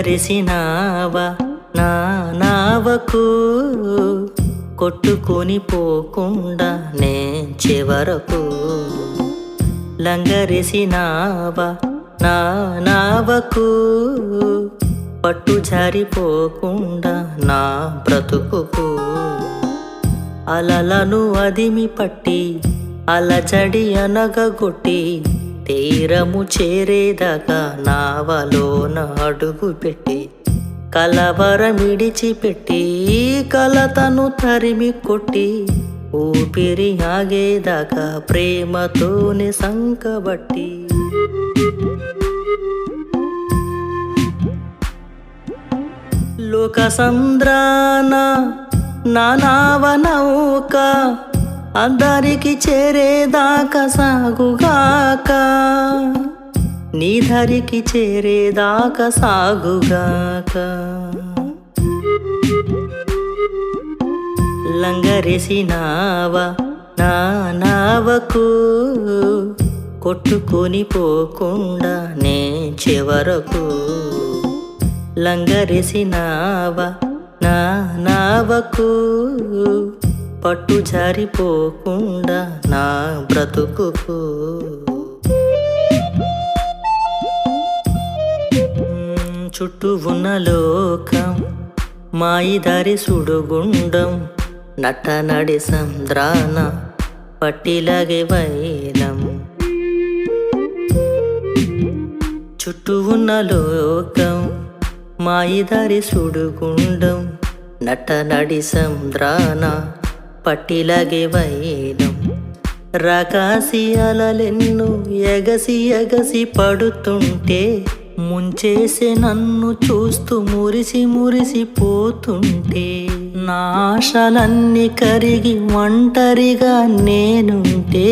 లంగరేసినావా నా నావకు కొట్టుకొని పోకుండా నే చివరకు లంగరిసినావా? నా నావకు పట్టు జారిపోకుండా నా బ్రతుకుకు అలలను అదిమి పట్టి అలచడి అనగగొట్టి తీరము చేరేదాకా నావలోన అడుగు పెట్టి కలవరమిడిచిపెట్టి కలతను తరిమి కొట్టి ఊపిరి ఆగేదాకా ప్రేమతోనే సంకబట్టి. లోక సంద్రాన నానావ నౌక అందరికి చేరేదాకా సాగుగాక. నీ ధరికి చేరేదాకా సాగుగాక. లంగరేసినావా నా నావకు కొట్టుకొని పోకుండా నే చివరకు. లంగరేసినావా నా నావకు పట్టు జారిపోకుండా నా బ్రతుకుకు. చుట్టూ ఉన్న లోకం మాయిదారి సుడుగుండం నట్ట నడి సంద్రాన పట్టిలాగే వైలం. చుట్టూ ఉన్న లోకం మాయిదారి సుడుగుండం నట్ట నడి సంద్రాన పట్టిలాగే వైలం రకాసి అలలెన్ను ఎగసి ఎగసి పడుతుంటే ముంచేసే నన్ను చూస్తూ మురిసి మురిసి పోతుంటే నాశలన్నీ కరిగి ఒంటరిగా నేనుంటే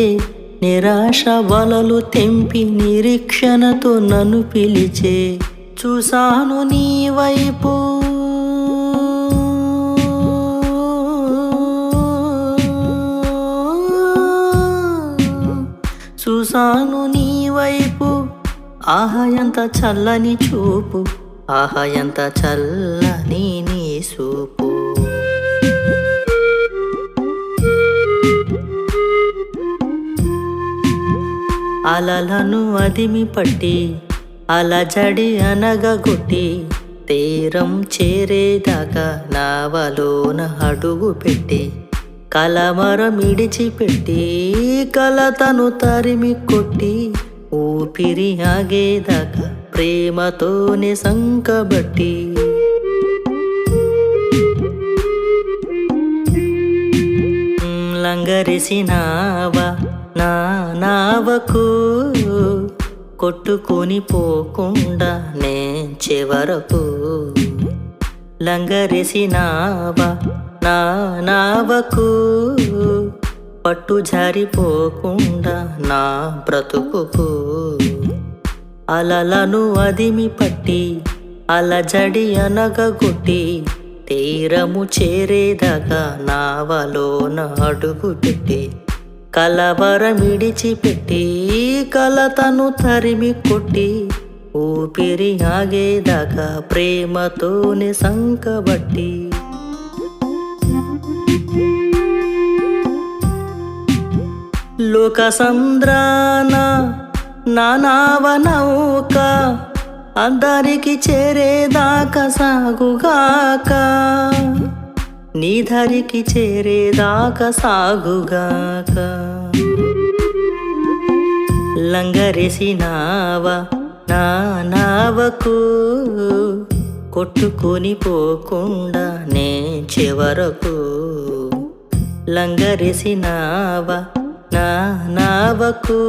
నిరాశ వలలు తెంపి నిరీక్షణతో నన్ను పిలిచే చూసాను నీ వైపు చూసాను నీ వైపు. ఆహా ఎంత చల్లని చూపు. ఆహా ఎంత చల్లని నీ చూపు అలలను అదిమి పట్టి అలజడి అనగగొట్టి తీరం చేరేదాకా నావలోన అడుగు పెట్టి. కలమరం ఇడిచిపెట్టి కలతను తరిమి కొట్టి ఊపిరి ఆగేదాకా ప్రేమతోనే సంకబట్టి. లంగరిసినావా? నా నావకు కొట్టుకొని పోకుండా నే చివరకు. లంగరిసినావా? నా నావకు పట్టు జారిపోకుండా నా బ్రతుకుకు అలలను అదిమి పట్టి అలజడి అనగగొట్టి తీరము చేరేదాకా నావలోన అడుగు పెట్టి కలవరమిడిచిపెట్టి కలతను తరిమి కొట్టి ఊపిరి ఆగేదాకా ప్రేమతోనే సంకబట్టి లోక సంద్రాన నానావ నౌక అందరికి చేరేదాకా సాగుగాక. నీ ధరికి చేరేదాకా సాగుగాక. లంగరేసినావా నా నావకు కొట్టుకొని పోకుండా నే చివరకు. లంగరేసినావా నా నావకు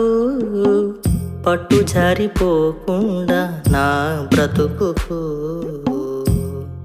పట్టు జారిపోకుండా నా బ్రతుకుకు